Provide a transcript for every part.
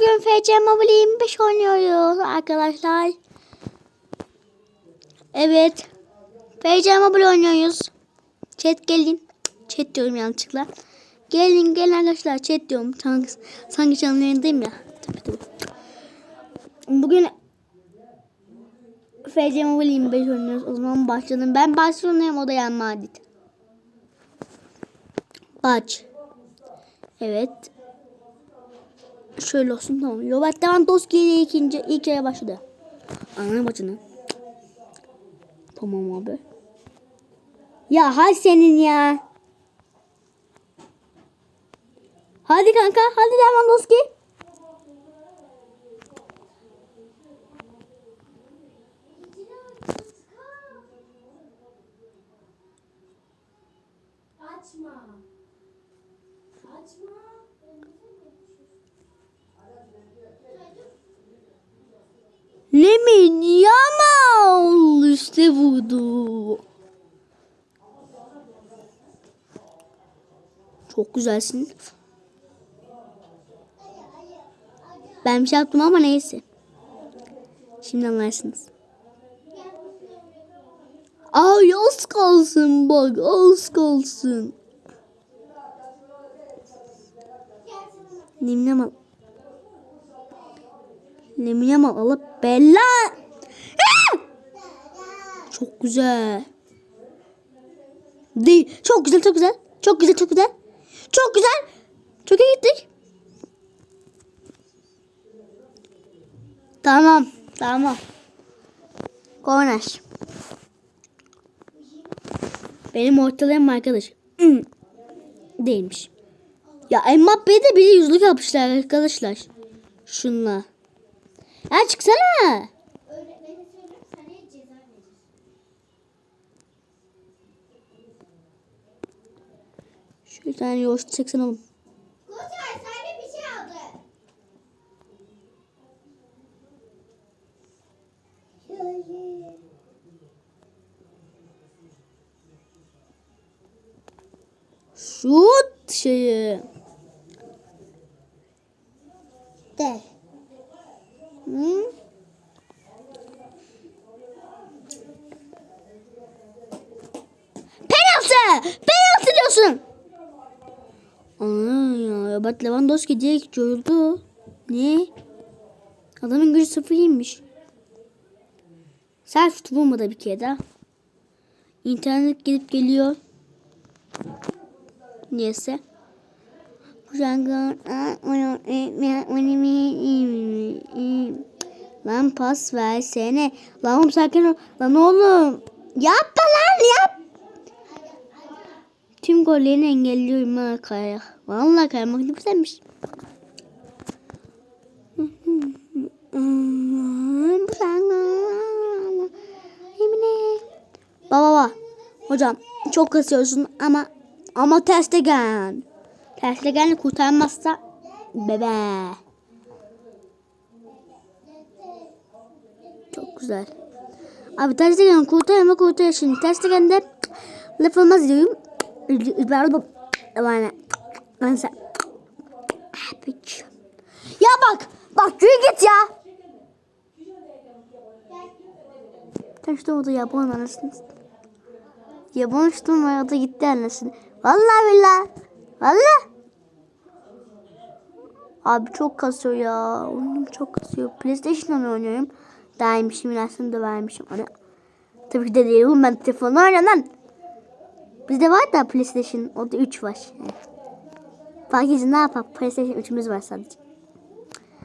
Bugün FC Mobile 25 oynuyoruz arkadaşlar. Evet. FC Mobile oynuyoruz. Chat gelin. Chat diyorum yanlışlıkla. Gelin gelin arkadaşlar chat diyorum. Sanki, sanki canlı yayındayım ya. Bugün FC Mobile 25 oynuyoruz. O zaman başladım. Ben Barcelona'yım o da Real Madrid. Baş. Evet. Şöyle olsun tamam. Robert Lewandowski ile ikinci ilk yarı başladı. Ananı bacını. Tamam abi. Ya hay senin ya. Hadi kanka hadi Lewandowski. Açma. Açma. Lemin Yamal işte vurdu. Çok güzelsin. Ben bir şey yaptım ama neyse. Şimdi anlarsınız. Ay az kalsın bak az kalsın. Lemine mal. Lemine mal alıp bella. Ah! Çok güzel. Değil. Çok güzel çok güzel. Çok güzel çok güzel. Çok güzel. Çok iyi gittik. Tamam. Tamam. Kornaş. Benim ortalayım arkadaş. Hmm. Değilmiş. Ya Mbappe'ye de bir yüzlük yapmışlar arkadaşlar. Şunla. Ya çıksana. Şöyle tane yoğurt çeksen oğlum. Şey. Şut şeyi. De. Hı? Penaltı! Penaltı diyorsun. Ana ya Robert Lewandowski direkt yoruldu. Ne? Adamın gücü sıfırıymış. Sen şut vurmadı bir kere daha. İnternet gelip geliyor. Neyse. Lan pas versene. Lan oğlum sakin ol. Lan oğlum. Yapma lan yap. Tüm gollerini engelliyorum ha kaya. Vallahi kaymak ne güzelmiş. Baba baba. Hocam çok kasıyorsun ama ama Terstegen. Terstegen'i kurtarmazsa bebe. Çok güzel. Abi Terstegen kurtar ama kurtar şimdi. Terstegen de laf olmaz diyorum. Pardon. Yani. Neyse. Ya bak. Bak yürü git ya. Kaçtı o da Japon anasını. Japon uçtum ve o da gitti anasını. Vallahi billahi. Vallahi. Abi çok kasıyor ya. Oyunum çok kasıyor. PlayStation'la oynuyorum. Daha iyiymişim. Aslında da vermişim. Hani, tabii ki de değilim. Ben telefonla oynuyorum lan. Bizde var da PlayStation. O da 3 var. Edin ne yapalım. PlayStation 3'ümüz var sadece.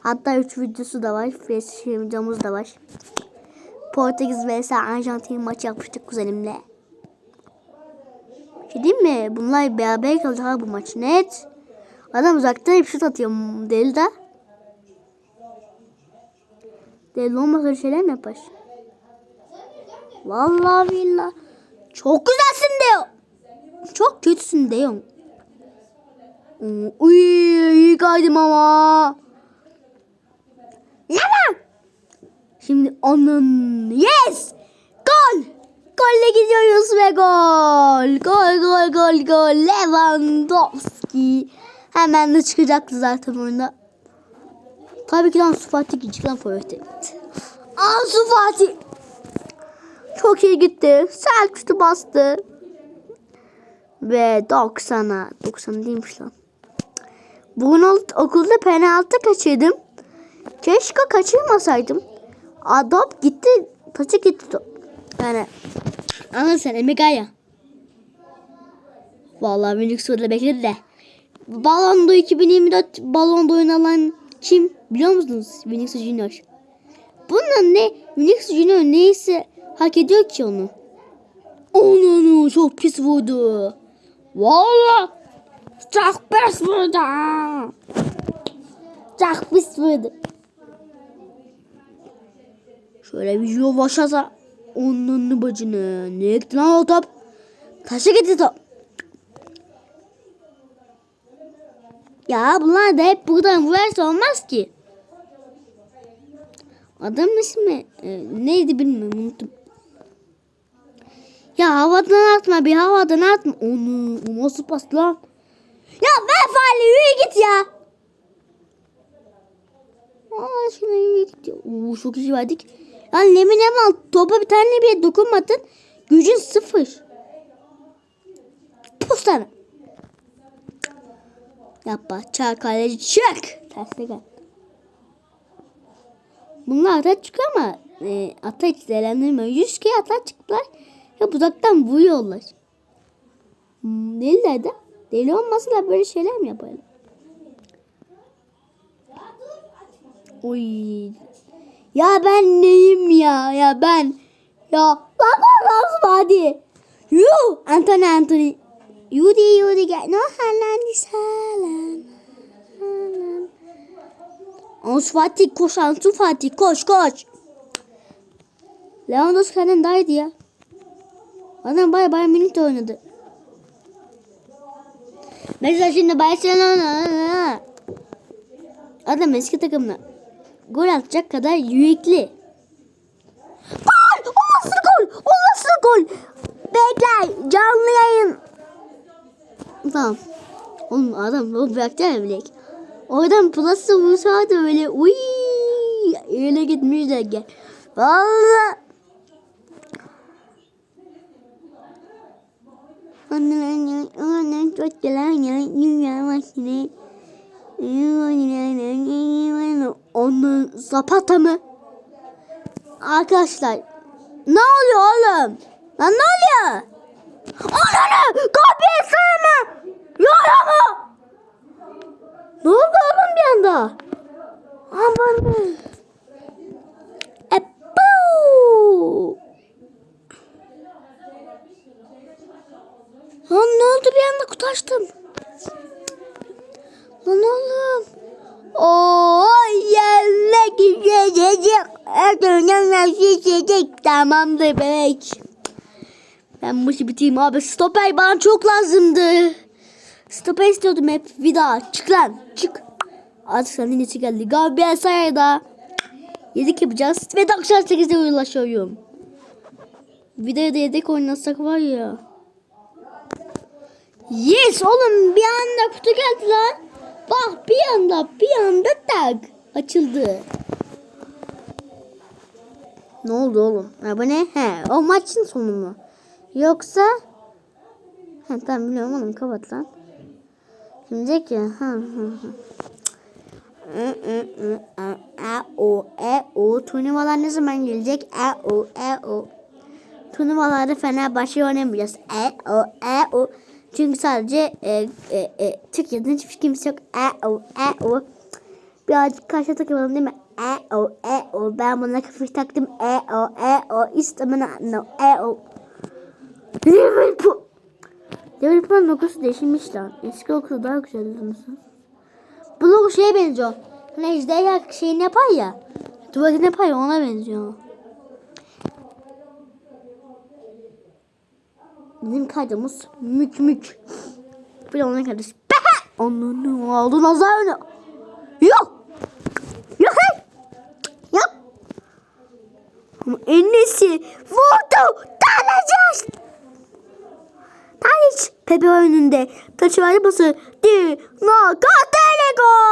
Hatta 3 videosu da var. PlayStation videomuz da var. Portekiz vs Arjantin maçı yapmıştık kuzenimle. Şey diyeyim mi? Bunlar beraber kalacak ha bu maç. Net. Adam uzaktan hep şut atıyor. Deli de. Deli olmasa şeyler mi yapar? Vallahi billahi. Çok güzelsin diyor. Çok kötüsün diyor. Uy, iyi kaydım ama. Yalan. Şimdi onun yes gol golle gidiyoruz ve gol gol gol gol gol Lewandowski hemen de çıkacaktı zaten oyunda Tabii ki de Ansu Fatih gidecek lan forvete. Ansu Fatih. Çok iyi gitti. Selçuk'u bastı. Ve 90'a. 90 değilmiş lan. Bugün okulda penaltı kaçırdım. Keşke kaçırmasaydım. Adam gitti. Taça gitti. Yani. Anladın sen Emegaya. Vallahi minik soruda bekledi de. Balondo 2024 Balondo alan kim biliyor musunuz? Vinicius Junior. Bunun ne? Vinicius Junior neyse hak ediyor ki onu. Onu çok pis vurdu. Vallahi çok pis vurdu. Çok pis vurdu. Şöyle bir yavaşasa onun bacını. Ne gitti lan o top? Taşa gitti top. Ya bunlar da hep buradan vurarsa olmaz ki. Adam ismi e, neydi bilmiyorum unuttum. Ya havadan atma bir havadan atma. Onu o nasıl pas lan? Ya ver faali yürü git ya. Allah aşkına yürü git ya. Oo, çok iyi verdik. Ya Lemin Emal topa bir tane bile dokunmadın. Gücün sıfır. Postana. Yapma. Çak kaleci çık. Tersine gel. Bunlar ata çıkıyor ama e, ata hiç değerlendirmiyor. Yüz kere ata çıktılar. Hep uzaktan vuruyorlar. Hmm, deliler de. Deli olmasalar böyle şeyler mi yaparlar? Oy. Ya ben neyim ya? Ya ben. Ya. Lan lan hadi. Yuh. Anthony Anthony. Yudi yudi gel. No salan. Halan. Ansu Fatih koş Ansu Fatih koş koş. Lewandowski'den daha iyiydi ya. Adam bay bay minute oynadı. Mesela şimdi Barcelona adam eski takımla gol atacak kadar yürekli. Gol! O nasıl gol? O nasıl gol? Bekle canlı yayın. Tamam. Oğlum adam o bırakacak bilek. Oradan plası vursaydı öyle uy öyle gitmişler gel. Valla. Anne anne çok gelen ya dünya başına. Onun Zapata mı? Arkadaşlar ne oluyor oğlum? Lan ne oluyor? Ananı kapıyı sığma. Yorama. Ne oldu oğlum bir anda? Aman. Epu. Lan ne oldu bir anda kutaştım. Lan oğlum. Oo yerle gidecek. Erdoğan'dan şişecek. Tamamdır bebek. Ben bu işi bitireyim abi. Stoper bana çok lazımdı. Stoper istiyordum hep. Vida çık lan çık. Artık senin için geldi. Gabriel Sayar'da. Yedik yapacağız. Ve 98'de ulaşıyorum. Vida'ya da yedek oynasak var ya. Yes oğlum bir anda kutu geldi lan. Bak bir anda bir anda tak açıldı. Ne oldu oğlum? Ha, bu ne? He, o maçın sonu mu? Yoksa He, tamam biliyorum oğlum kapat lan. Şimdi diyecek. Ha, ha, ha. A, o, e, o. Turnuvalar ne zaman gelecek? E, o, e, o. Turnuvalarda Fenerbahçe oynamayacağız. E, o, e, o. Çünkü sadece e, e, e, Türkiye'den hiçbir kimse yok. E, o, e, o. Birazcık karşı takılalım değil mi? E, o, e, o. Ben buna kafayı taktım. E, o, e, o. İstemene, no, e, o. Liverpool. Liverpool'un logosu değişmiş lan. Eski logosu daha güzeldi nasıl? Bu logo şeye benziyor. Hani ejderha şeyini yapar ya. Tuvaletini yapar ya ona benziyor. Bizim kaydımız mük mük. Bir de onun kaydımız. Onu aldı nazar öyle. Yok. Yok. hey! Yok. Ama en iyisi vurdu. Tanecek. Tadic Pepe önünde taşı verdi pası. Di Nakatele gol.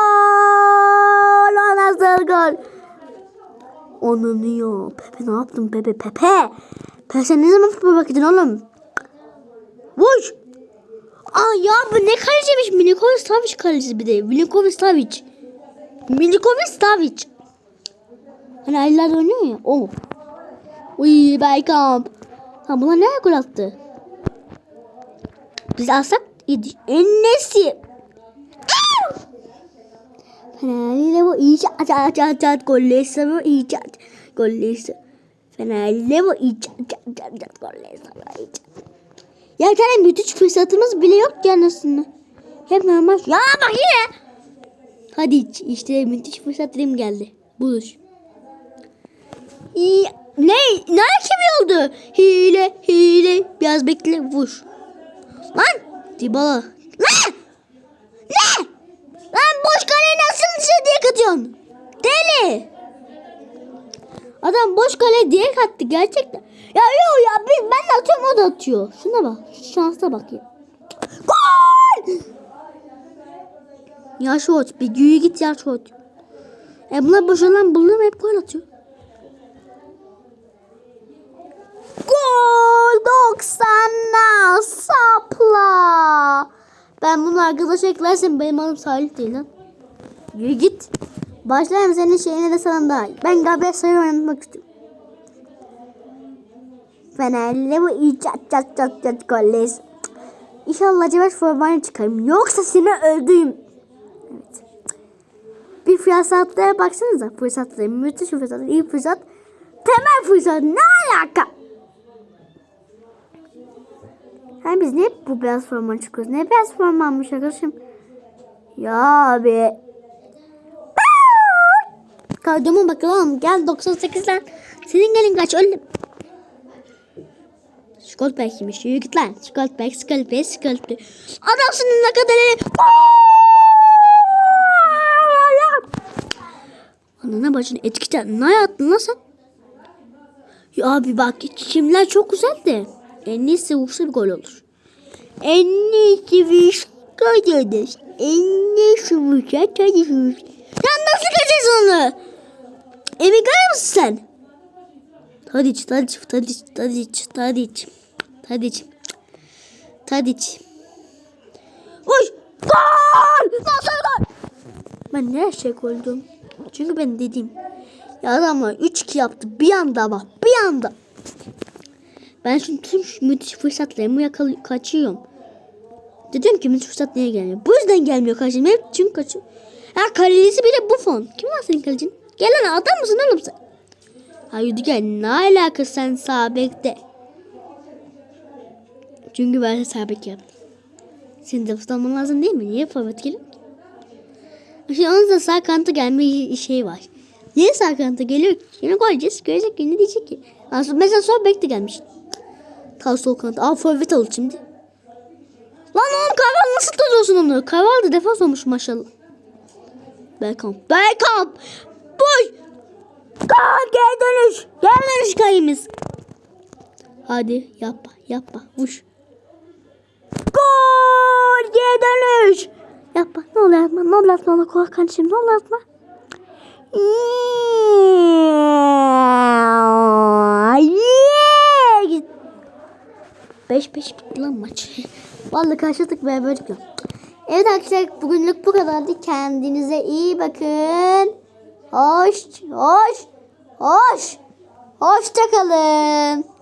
Gol o nasıl gol? Ya. Pepe ne yaptın Pepe? Pepe. Pepe sen ne zaman futbol bakıyordun oğlum? Vuş. Aa ya bu ne kaleciymiş? Milinkovic Savic kalecisi bir de. Milinkovic Savic. Milinkovic Savic. Hani Ali'ler oynuyor ya. O. Uy Baykamp. Ha bunlar nereye gol attı? Biz alsak. Ennesi. Fenerli bu iyice at at at at golleyse bu iyice at golleyse. Fenerli bu iyice at at at at golleyse bu iyice. Ya bir tane müthiş fırsatımız bile yok ki anasını. Hep normal. Ya bak yine. Hadi işte müthiş fırsatım geldi. Buluş. İyi. Ne? Ne kim oldu? Hile, hile. Biraz bekle, vur. Lan! Dibala. Lan! Ne? Lan boş kaleye nasıl dışarı diye katıyorsun? Deli! Adam boş kaleye diye kattı gerçekten. Ya yok ya biz, ben de atıyorum o da atıyor. Şuna bak. Şansa bak ya. Gol! Ya şort bir güyü git ya şort. E bunlar boşalan buldum hep gol atıyor. Gol 90'la sapla. Ben bunu arkadaş eklersem benim adım Salih değil lan. Yürü git. Başlayalım senin şeyine de sana daha. Ben Gabriel Sayı oynamak istiyorum. Fenerli bu iyi çat çat çat çat golleyiz. İnşallah Cevat formayı çıkarım. Yoksa seni öldüreyim. Evet. Bir fırsatlara baksanıza. Fırsatları, müthiş fırsatlar, iyi fırsat. Temel fırsat. Ne alaka? Hem biz niye bu beyaz forma çıkıyoruz? Ne beyaz formanmış arkadaşım? Ya abi. Kardoma bakalım. Gel 98'den. Senin gelin kaç. Skoldberg kimmiş? Yürü git lan. Skoldberg, Skoldberg, Skoldberg. Adamsın ne kadar iyi. Anana bacını etkiden ne yaptın lan sen? Ya abi bak kimler çok güzel de. En iyisi vursa bir gol olur. En iyisi gol olur. En iyisi vursa vursa. Sen nasıl kaçacaksın onu? Emin kayar mısın sen? Tadiç, Tadiç, Tadiç, Tadiç, Tadiç, Tadiç, Tadiç. Uy! Gol! Nasıl gol? Ben ne şey koydum? Çünkü ben dedim. Ya adamlar 3-2 yaptı bir anda ama bir anda. Ben şimdi tüm şu müthiş fırsatlarımı yakal kaçıyorum. Dedim ki müthiş fırsat niye gelmiyor? Bu yüzden gelmiyor kardeşim. Hep çünkü kaçıyor. Ha kalecisi bile bu fon. Kim var senin kalecin? Gel lan adam mısın oğlum sen? Hayır gel ne alaka sen sağ bekte. Çünkü ben de sağ yaptım. Senin de tutulman lazım değil mi? Niye forvet gelin? Şimdi onun da sağ kanata gelme şey var. Niye sağ kanata geliyor? Yine koyacağız. Görecek ki ne diyecek ki? Aslında mesela sol bek de gelmiş. Ta sol kanat. Aa forvet oldu şimdi. Lan oğlum Karval nasıl tutuyorsun onu? Karval da defans olmuş maşallah. Berkamp. Berkamp. Boş. Gol geri dönüş. Geri dönüş kayımız. Hadi yapma yapma. Vuş. Gol geri dönüş. Yapma ne olur yapma ne olur yapma olur kork kardeşim ne olur yapma. Yeah. Beş beş bitti lan maç. Vallahi karşıladık ve böyle çıkıyor. Evet arkadaşlar bugünlük bu kadardı. Kendinize iyi bakın. Hoş, hoş, hoş. Hoşça kalın.